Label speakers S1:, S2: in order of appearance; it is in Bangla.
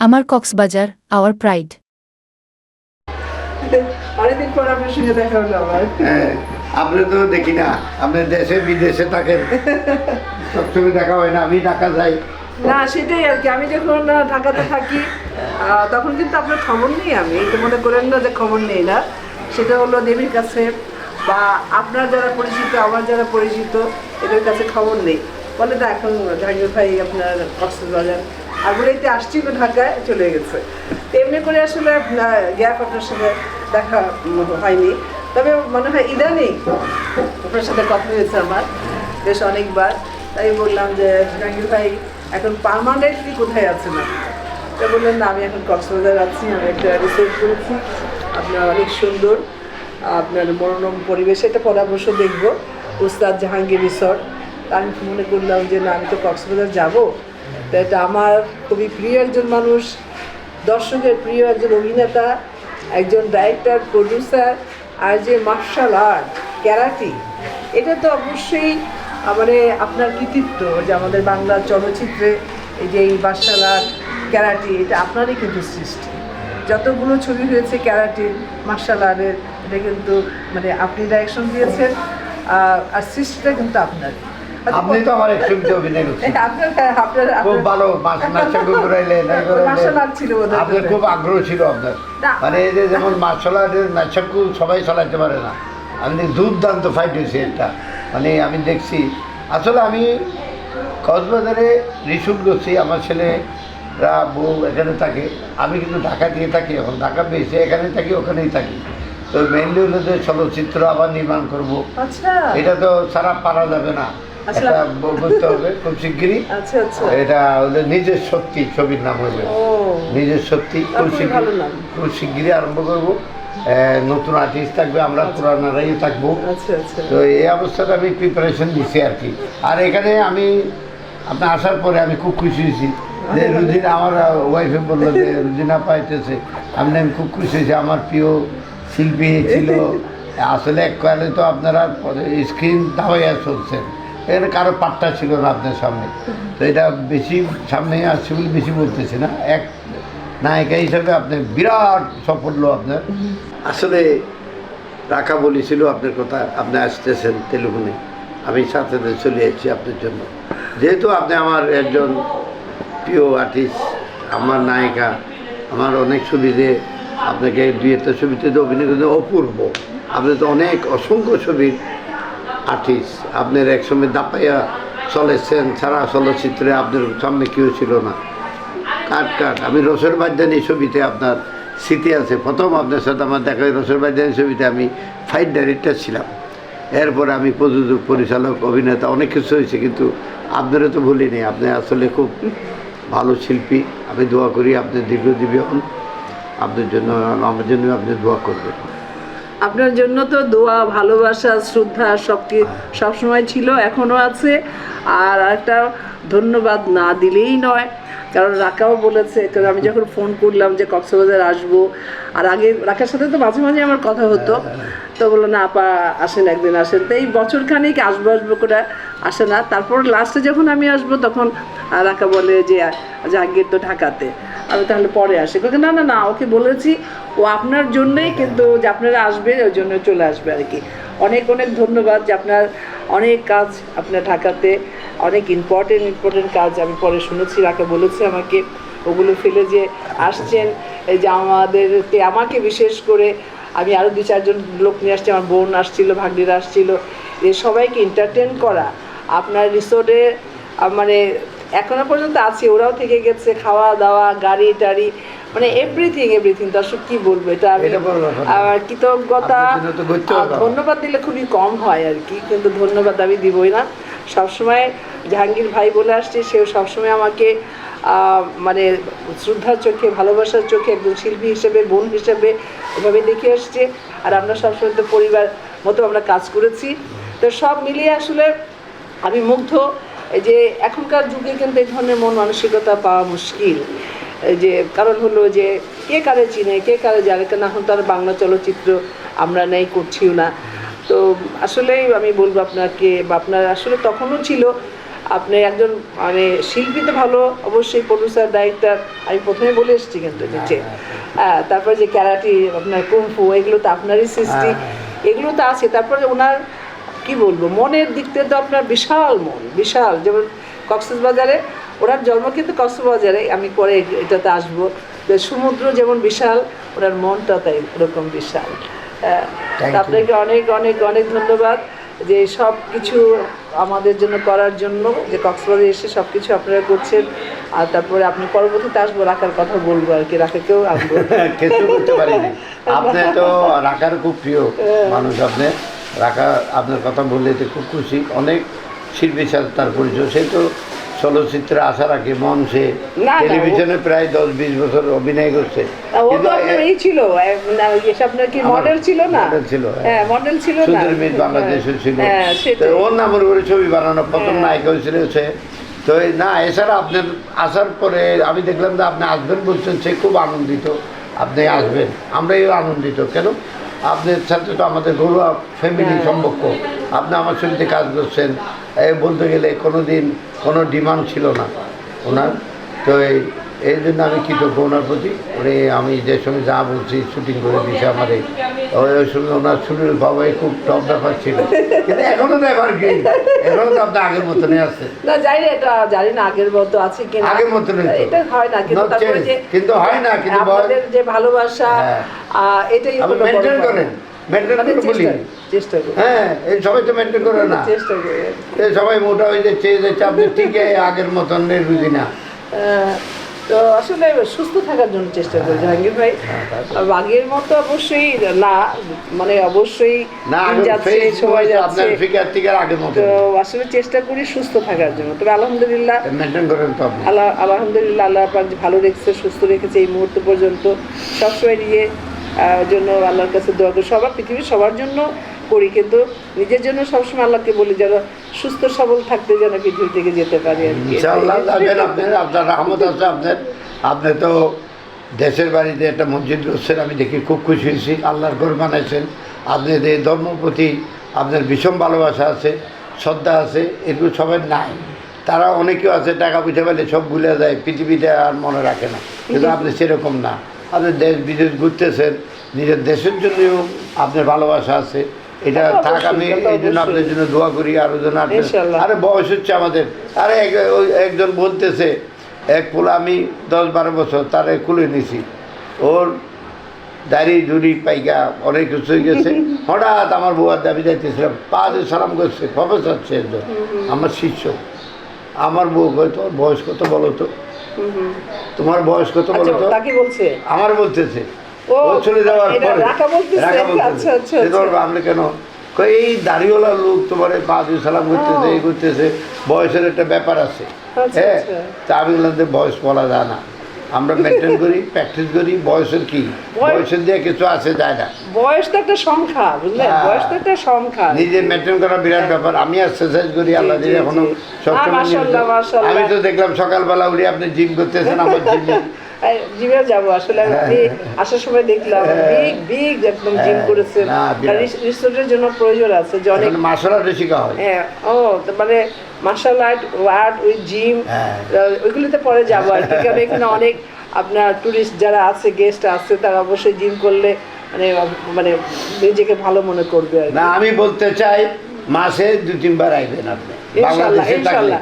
S1: আমার কক্সবাজার আওয়ার প্রাইড
S2: অনেকদিন পর আপনার সঙ্গে দেখা হলো আমার
S3: হ্যাঁ আপনি তো দেখি না আপনি দেশে বিদেশে থাকেন। সবসময় দেখা হয় না আমি ঢাকা যাই।
S2: না সেটাই আর কি আমি যখন ঢাকাতে থাকি আহ, তখন কিন্তু আপনার খবর নেই আমি তো মনে করেন না যে খবর নেই না। সেটা হলো দেবীর কাছে বা আপনার যারা পরিচিত আমার যারা পরিচিত এদের কাছে খবর নেই। বলে তো এখন জাহাঙ্গীর ভাই আপনার কক্সবাজার আর বলেইতে আসছিল ঢাকায় চলে গেছে। তো এমনি করে আসলে গ্যাপ আপনার সাথে দেখা হয়নি। তবে মনে হয় ইদানিং আপনার সাথে কথা হয়েছে আমার, বেশ অনেকবার। তাই বললাম যে, জাহাঙ্গীর ভাই এখন পার্মানেন্টলি কোথায় আছেন আপনি তা বললেন, না, আমি এখন কক্সবাজার আছি, আমি একটা রিসোর্ট করেছি। আপনার অনেক সুন্দর, আপনার মনোরম পরিবেশে। এটা পরামর্শ দেখব, উস্তাদ জাহাঙ্গীর রিসর্ট। আমি মনে করলাম যে, না, আমি তো কক্সবাজার যাব। এটা আমার খুবই প্রিয় একজন মানুষ, দর্শকের প্রিয় একজন অভিনেতা, একজন ডাইরেক্টর প্রডিউসার আর যে মার্শাল আর্ট ক্যারাটি এটা তো অবশ্যই মানে আপনার কৃতিত্ব যে আমাদের বাংলা চলচ্চিত্রে এই যে এই মার্শাল আর্ট ক্যারাটি এটা আপনারই কিন্তু সৃষ্টি। যতগুলো ছবি হয়েছে ক্যারাটির মার্শাল আর্টের এটা কিন্তু মানে আপনি ডাইরেকশন দিয়েছেন আর সৃষ্টিটা কিন্তু আপনার
S3: আপনি তো আমার একসঙ্গে অভিনয় করছেন। খুব ভালো মাছ নাচা ঘুরাইলেন আপনার খুব আগ্রহ ছিল আপনার। মানে এই যে যেমন মার্শাল আর্টের নাচাকু সবাই চালাতে পারে না। আপনি দুর্দান্ত ফাইট হয়েছে এটা। মানে আমি দেখছি। আসলে আমি কক্সবাজারে রিসুট করছি। আমার ছেলেরা বউ এখানে থাকে। আমি কিন্তু ঢাকা দিয়ে থাকি এখন। ঢাকা পেয়েছে এখানে থাকি ওখানেই থাকি। তো মেনলি হলো যে চলচ্চিত্র আবার নির্মাণ করব।
S2: আচ্ছা।
S3: এটা তো সারা পারা যাবে না। এটা ব- হবে খুব শিগগিরই।
S2: আচ্ছা আচ্ছা।
S3: এটা ওদের নিজের সত্যি ছবির নাম হবে নিজের সত্যি খুব
S2: নাম।
S3: খুব শিগগিরই আরম্ভ করব। নতুন আর্টিস্ট থাকবে আমরা পুরানারাই থাকব।
S2: আচ্ছা আচ্ছা।
S3: তো এই অবস্থাতে আমি প্রিপারেশন দিচ্ছি আর কি। আর এখানে আমি আপনার আসার পরে আমি খুব খুশি হয়েছি। যে রুজিনা আমার ওয়াইফে বলল যে রুজিনা পাইতেছে আমি আমি খুব খুশি হয়েছি। আমার প্রিয় শিল্পী ছিল। আসলে এক কালে তো আপনারা স্ক্রিন দাবাইয়া চলছেন। এখানে কারও পাট্টা ছিল না আপনার সামনে। তো এটা বেশি সামনে আসছে বলে বেশি বলতেছি না। এক নায়িকা হিসাবে আপনার বিরাট সাফল্য আপনার। আসলে রাখা বলেছিল আপনার কথা, আপনি আসতেছেন টেলিফোনে। আমি সাথে চলে এসেছি আপনার জন্য। যেহেতু আপনি আমার একজন প্রিয় আর্টিস্ট আমার নায়িকা, আমার অনেক ছবিতে আপনাকে দুই একটা ছবিতে অভিনয় করতে অপূর্ব। আপনি তো অনেক অসংখ্য ছবির আর্টিস্ট। আপনার একসময় দাপাইয়া চলেছেন, সারা চলচ্চিত্রে আপনার সামনে কেউ ছিল না। কাট কাট। আমি রসের বাদ্যানি ছবিতে আপনার স্মৃতি আছে। প্রথম আপনার সাথে আমার দেখা রসের বাদ্যানি ছবিতে আমি ফাইট ডাইরেক্টর ছিলাম। এরপরে আমি প্রযোজক, পরিচালক, অভিনেতা অনেক কিছু হয়েছে, কিন্তু আপনারও তো ভুলিনি আপনি আসলে খুব ভালো শিল্পী। আমি দোয়া করি আপনি দীর্ঘজীবী হন। আপনার জন্য, আমার জন্য আপনি দোয়া করবেন।
S2: আপনার জন্য তো দোয়া, ভালোবাসা, শ্রদ্ধা সব সবসময় ছিল এখনও আছে। আর একটা ধন্যবাদ না দিলেই নয়। কারণ রাকাও বলেছে কারণ আমি যখন ফোন করলাম যে কক্সবাজার আসব আর আগে রাকার সাথে তো মাঝে মাঝে আমার কথা হতো তো বলল না আপা আসেন একদিন আসেন। তো এই বছর খানিক আসব আসব করে আসে না। তারপর লাস্টে যখন আমি আসব তখন রাকা বলে যে জাহাঙ্গীর তো ঢাকাতে। আমি তাহলে পরে আসি। কিন্তু না না না ওকে বলেছি ও আপনার জন্যই কিন্তু যে আপনারা আসবে ওই জন্য চলে আসবে আর কি। অনেক অনেক ধন্যবাদ যে আপনার অনেক কাজ আপনার ঢাকাতে অনেক ইম্পর্টেন্ট ইম্পর্টেন্ট কাজ আমি পরে শুনেছি রাকে বলেছে আমাকে ওগুলো ফেলে যে আসছেন এই যে আমাদেরকে আমাকে বিশেষ করে আমি আরও দু চারজন লোক নিয়ে আসছি আমার বোন আসছিল ভাগ্নিরা আসছিল যে সবাইকে এন্টারটেন করা। আপনার রিসোর্টে মানে এখনও পর্যন্ত আছে ওরাও থেকে গেছে খাওয়া দাওয়া গাড়ি টাড়ি মানে এভরিথিং এভরিথিং দর্শক কি বলব এটা আমি আমার কৃতজ্ঞতা। ধন্যবাদ দিলে খুবই কম হয় আর কি কিন্তু ধন্যবাদ আমি দিবই না। সবসময় জাহাঙ্গীর ভাই বলে আসছে, সেও সবসময় আমাকে মানে শ্রদ্ধার চোখে, ভালোবাসার চোখে একজন শিল্পী হিসেবে, বোন হিসেবে এভাবে দেখে আসছে। আর আমরা সবসময় তো পরিবার মতো আমরা কাজ করেছি। তো সব মিলিয়ে আসলে আমি মুগ্ধ যে এখনকার যুগে কিন্তু এই ধরনের মন মানসিকতা পাওয়া মুশকিল। যে কারণ হলো যে কে কারে চিনে, কে কারে জানে, কেন এখন তো আর বাংলা চলচ্চিত্র আমরা নেই, করছিও না। তো আসলেই আমি বলব আপনাকে বা আপনার আসলে তখনও ছিল আপনি একজন মানে শিল্পী তো ভালো অবশ্যই প্রডিউসার ডাইরেক্টর আমি প্রথমে বলে এসেছি কিন্তু যে হ্যাঁ তারপরে যে ক্যারাটি আপনার কুম্ফু এগুলো তো আপনারই সৃষ্টি। এগুলো তো আছে তারপরে ওনার কি বলব মনের দিক থেকে তো আপনার বিশাল মন বিশাল। যেমন কক্সবাজারে ওনার জন্ম কিন্তু কক্সবাজারে আমি পরে এটাতে আসব। সমুদ্র যেমন বিশাল ওনার মনটা তাই ওরকম বিশাল। আপনাকে অনেক অনেক অনেক ধন্যবাদ যে সব কিছু আমাদের জন্য করার জন্য যে কক্সবাজারে এসে সব কিছু আপনারা করছেন। আর তারপরে আপনি পরবর্তীতে আসব রাখার কথা বলব আর কি রাখাকেও আনব
S3: কিছু করতে পারিনি। আপনি তো রাখার খুব প্রিয় মানুষ আপনি। রাখা আপনার কথা বললে তো খুব খুশি। অনেক শিল্পীর সাথে তার পরিচয়। সে তো চলচ্চিত্রে আসার আগে মঞ্চে
S2: না, ও-
S3: টেলিভিশনে প্রায় দশ বিশ বছর অভিনয় করছে।
S2: তো
S3: কিন্তু
S2: আপনার
S3: এ-
S2: এই ছিল না, এসে আপনার কি
S3: আমার
S2: মডেল ছিল না?
S3: ছিল, হ্যাঁ।
S2: হ্যাঁ মডেল ছিল না।
S3: বাংলাদেশে ছিল।
S2: হ্যাঁ
S3: তো
S2: সেটাই।
S3: ওর নামের উপরে ছবি বানানো প্রথম
S2: হ্যাঁ।
S3: নায়িকা হয়েছিল সে। তো না এছাড়া আপনার আসার পরে আমি দেখলাম যে আপনি আসবেন বলছেন সে খুব আনন্দিত। আপনি আসবেন আমরাই আনন্দিত। কেন? আপনার সাথে তো আমাদের ঘরোয়া ফ্যামিলি
S2: হ্যাঁ।
S3: সম্পর্ক। আপনি আমার ছবিতে কাজ করছেন। বলতে গেলে কোনো দিন কোনো ডিমান্ড ছিল না ওনার। তো এই এই জন্য আমি কৃতজ্ঞ ওনার প্রতি। উনি আমি যে সময় যা বলছি শুটিং করে দিয়েছে আমার এই ওই সময় ওনার সুনীল বাবাই খুব টপ ব্যাপার ছিল। কিন্তু এখনও ব্যাপার কি? এখনও তো আপনি আগের মতনই আছে।
S2: না জানি না এটা জানি না আগের মতো আছে কিনা।
S3: আগের মতনই।
S2: এটা হয় না কিন্তু তারপরে যে
S3: কিন্তু হয় না, কিন্তু
S2: আপনাদের যে ভালোবাসা
S3: হ্যাঁ।
S2: এটাই
S3: মেনটেন করেন। মেনটেন
S2: মানে
S3: করে বলি।
S2: চেষ্টা- করি।
S3: হ্যাঁ এই সবাই তো মেনটেন করে না।
S2: চেষ্টা করি আর কি।
S3: এই সবাই মোটা হয়ে চেয়ে যাচ্ছে আপনি ঠিকই আগের মতন না।
S2: তো আসলে সুস্থ থাকার জন্য চেষ্টা করি জাহাঙ্গীর ভাই।
S3: হ্যাঁ,
S2: আগের মতো অবশ্যই না মানে অবশ্যই যাচ্ছে সময় যাচ্ছে। তো আসলে চেষ্টা করি সুস্থ থাকার জন্য। তবে আলহামদুলিল্লাহ আল্লাহ আলহামদুলিল্লাহ আল্লাহ পাক ভালো রেখেছে সুস্থ রেখেছে এই মুহূর্ত পর্যন্ত। সবসময় নিয়ে জন্য আল্লাহর কাছে দোয়া করি। সবার পৃথিবীর সবার জন্য করি, কিন্তু নিজের জন্য সবসময় আল্লাহকে বলি যেন সুস্থ, সবল থাকতে যেন পৃথিবী থেকে যেতে পারি আর
S3: আছে আপনি তো দেশের বাড়িতে একটা মসজিদ করছেন আমি দেখি খুব খুশি হয়েছি, আল্লাহর ঘর বানাইছেন। আপনাদের এই ধর্ম প্রতি আপনার ভীষণ ভালোবাসা আছে, শ্রদ্ধা আছে, এগুলো সবাই নাই। তারা অনেকেও আছে, টাকা পয়সা পেলে সব ভুলে যায়, পৃথিবীতে আর মনে রাখে না। কিন্তু আপনি সেরকম না। আপনি দেশ, বিদেশ ঘুরতেছেন, নিজের দেশের জন্যও আপনার ভালোবাসা আছে। এটা থাক আমি এই জন্য আপনার জন্য দোয়া করি আরও বয়স হচ্ছে আমাদের। আরে এক- একজন বলতেছে এক পোলা আমি দশ বারো বছর তারে খুলে নিছি। ওর দাড়ি জুড়ি পাইকা অনেক কিছু হয়ে গেছে। হঠাৎ আমার বউয়ার দাবি যাইতেছিলাম পা দিয়ে সালাম করছে প্রফেসর সে একজন আমার শিষ্য। আমার বউ কয় তোর বয়স কত বলো তো। তোমার বয়স কত বলো
S2: আচ্ছা
S3: তো? আমার বলতেছে
S2: ও,
S3: ও চলে যাওয়ার পরে।
S2: রাখা বলতেছে?
S3: রাখা বলতেছে।
S2: আচ্ছা, আচ্ছা, আচ্ছা।
S3: তোমার আমরা কেন? এই দাড়িওয়ালা লোক তোমার সালাম করতেছে এই করতেছে বয়সের একটা ব্যাপার আছে। হ্যাঁ। তা আমি বললাম যে বয়স বলা যায় না। আমরা মেনটেন করি প্র্যাকটিস করি বয়সের কি? বয়সের দিয়ে কিছু আসে যায় না।
S2: বয়স তো একটা সংখ্যা বুঝলেন
S3: হ্যাঁ।
S2: বয়স তো একটা সংখ্যা।
S3: নিজে মেনটেন করা বিরাট ব্যাপার। আমি এক্সারসাইজ করি আল্লাহ দিয়ে
S2: এখনও
S3: সবসময়। আমি তো দেখলাম সকালবেলা উঠে আপনি জিম করতেছেন আমার জিমে
S2: জিমে যাব। আসলে আমি আসার সময় দেখলাম বিগ বিগ একদম জিম
S3: হ্যাঁ,
S2: করেছেন রিসোর্টের জন্য প্রয়োজন আছে যে অনেক
S3: মার্শাল আর্টে শেখা হয়।
S2: হ্যাঁ ও মানে মার্শাল আর্ট আর্ট ওই জিম। ওইগুলিতে পরে যাব আর কি। কারণ এখানে অনেক আপনার টুরিস্ট যারা আছে গেস্ট আছে তারা অবশ্যই জিম করলে মানে মানে নিজেকে ভালো মনে করবে
S3: না আমি বলতে চাই মাসে দু তিনবার আইবেন আপনি। বাংলাদেশে থাকলে।
S2: ইনশাল্লাহ।